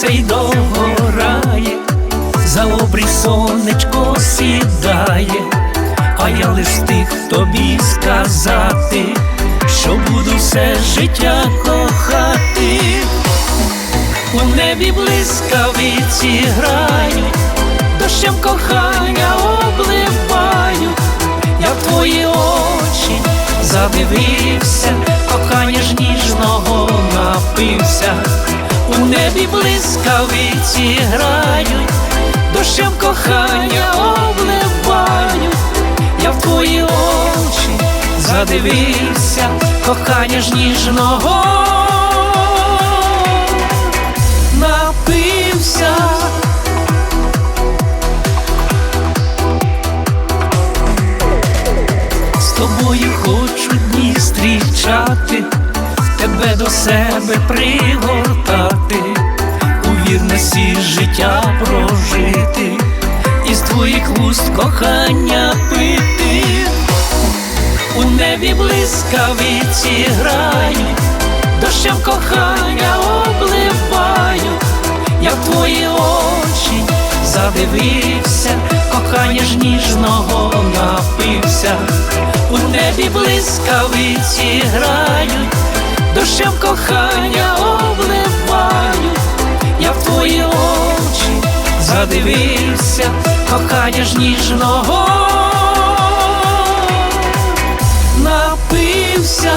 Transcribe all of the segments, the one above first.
цей догорає, за обрій сонечко сідає, а я лиш встиг тобі сказати, що буду все життя кохати. У небі блискавиці грають, дощем кохання обливають, я в твої очі задивився, кохання ж ніжного напився, у небі блискавиці грають, дощем кохання обливають, я в твої очі задивився, кохання ж ніжного. Напився. З тобою хочу дні зустрічати, тебе до себе пригортати, вірності життя прожити, із твоїх вуст кохання пити, у небі блискавиці грають, дощем кохання обливають, я в твої очі задивився, кохання ж ніжного напився, у небі блискавиці грають, дощем кохання обливають, задивився, кохання ж ніжного напився.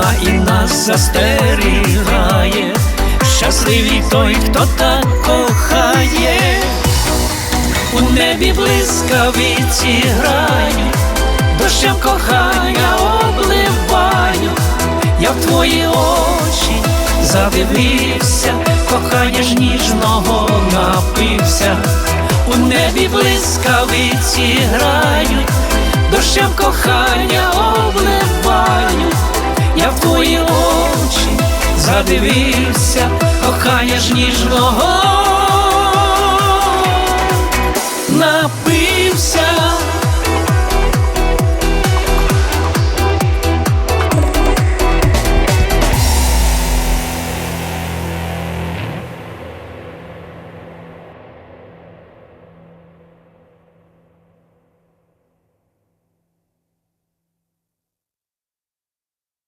Вона і нас застерігає, щасливий той, хто так кохає, у небі блискавиці грають, дощем кохання обливаю, я в твої очі задивився, кохання ж ніжного напився, у небі блискавиці грають, дощем кохання обливають, задивився, кохання ж ніжного.